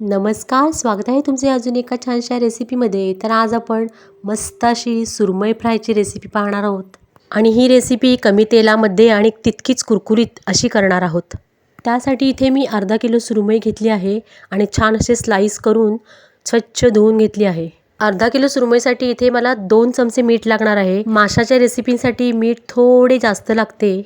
नमस्कार स्वागत आहे तुमचे अजून एका छानशा रेसिपीमध्ये. तर आज आपण मस्त अशी सुरमई फ्रायची रेसिपी पाहणार आहोत. आणि ही रेसिपी कमी तेलामध्ये आणि तितकीच कुरकुरीत अशी करणार आहोत. त्यासाठी इथे मी अर्धा किलो सुरमई घेतली आहे आणि छान असे स्लाईस करून स्वच्छ धुवून घेतली आहे. अर्धा किलो सुरमईसाठी इथे मला दोन चमचे मीठ लागणार आहे. माशाच्या रेसिपीसाठी मीठ थोडे जास्त लागते.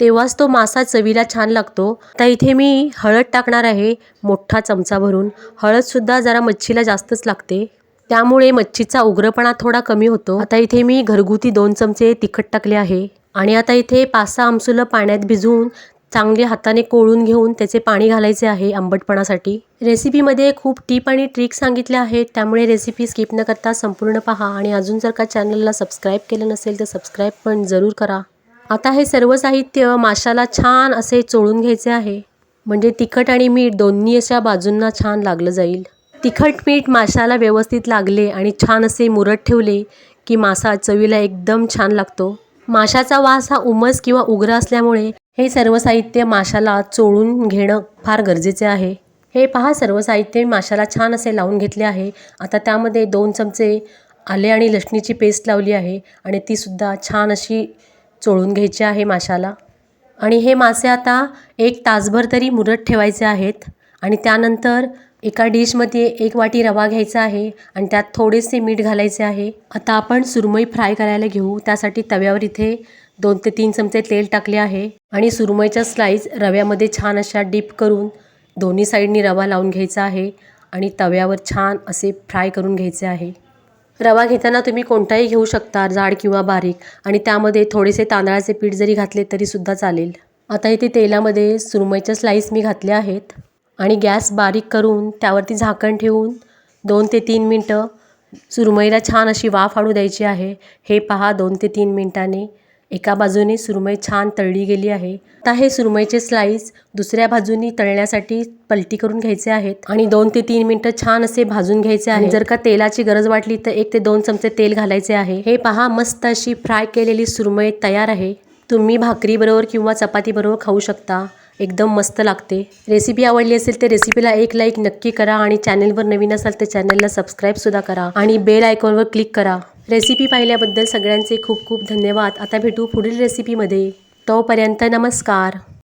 तेव्हाच तो मासा चवीला छान लागतो. आता इथे मी हळद टाकणार आहे मोठा चमचा भरून. हळदसुद्धा जरा मच्छीला जास्तच लागते. त्यामुळे मच्छीचा उग्रपणा थोडा कमी होतो. आता इथे मी घरगुती दोन चमचे तिखट टाकले आहे. आणि आता इथे पाच सहा आमसुलं पाण्यात भिजवून चांगले हाताने कोळून घेऊन त्याचे पाणी घालायचे आहे आंबटपणासाठी. रेसिपीमध्ये खूप टीप आणि ट्रिक सांगितल्या आहेत. त्यामुळे रेसिपी स्किप न करता संपूर्ण पहा. आणि अजून जर का चॅनलला सबस्क्राईब केलं नसेल तर सबस्क्राईब पण जरूर करा. आता हे सर्व साहित्य माशाला छान असे चोळून घ्यायचे आहे. म्हणजे तिखट आणि मीठ दोन्ही अशा बाजूंना छान लागलं जाईल. तिखट मीठ माशाला व्यवस्थित लागले आणि छान असे मुरत ठेवले की मासा चवीला एकदम छान लागतो. माशाचा वास हा उमस किंवा उग्र असल्यामुळे हे सर्व साहित्य माशाला चोळून घेणं फार गरजेचे आहे. हे पहा सर्व साहित्य माशाला छान असे लावून घेतले आहे. आता त्यामध्ये दोन चमचे आले आणि लसणीची पेस्ट लावली आहे आणि तीसुद्धा छान अशी चोळून घ्यायचे आहे माशाला. आणि हे मासे आता एक तासभर तरी मुरत ठेवायचे आहेत. आणि त्यानंतर एका डिशमध्ये एक वाटी रवा घ्यायचा आहे आणि त्यात थोडेसे मीठ घालायचे आहे. आता आपण सुरमई फ्राय करायला घेऊ. त्यासाठी तव्यावर इथे दोन ते तीन चमचे तेल टाकले आहे. आणि सुरमईच्या स्लाईस रव्यामध्ये छान अशा डीप करून दोन्ही साईडनी रवा लावून घ्यायचा आहे. आणि तव्यावर छान असे फ्राय करून घ्यायचे आहे. रवा घेताना तुम्ही कोणताही घेऊ शकता जाड किंवा बारीक. आणि त्यामध्ये थोडेसे तांदळाचे पीठ जरी घातले तरीसुद्धा चालेल. आता इथे तेलामध्ये सुरमईच्या स्लाईस मी घातल्या आहेत. आणि गॅस बारीक करून त्यावरती झाकण ठेवून दोन ते तीन मिनटं सुरमईला छान अशी वाफ आणू द्यायची आहे. हे पहा दोन ते तीन मिनटांनी. एका बाजूने सुरमई छान तळली गेली आहे. आता हे सुरमईचे स्लाईस दुसऱ्या बाजूनी तळण्यासाठी पलटी करून घ्यायचे आहेत आणि दोन ते तीन मिनटं छान असे भाजून घ्यायचे आहे जर का तेलाची गरज वाटली तर एक ते दोन चमचे तेल घालायचे आहे. हे पहा मस्त अशी फ्राय केलेली सुरमई तयार आहे. तुम्ही भाकरीबरोबर किंवा चपातीबरोबर खाऊ शकता. एकदम मस्त लागते. रेसिपी आवडली असेल तर रेसिपीला एक लाईक नक्की करा आणि चॅनलवर नवीन असाल तर चॅनलला सबस्क्राईबसुद्धा करा आणि बेल आयकॉनवर क्लिक करा. रेसिपी पाहिल्याबद्दल सगळ्यांचे खूप खूप धन्यवाद. आता भेटू पुढील रेसिपीमध्ये. तोपर्यंत नमस्कार.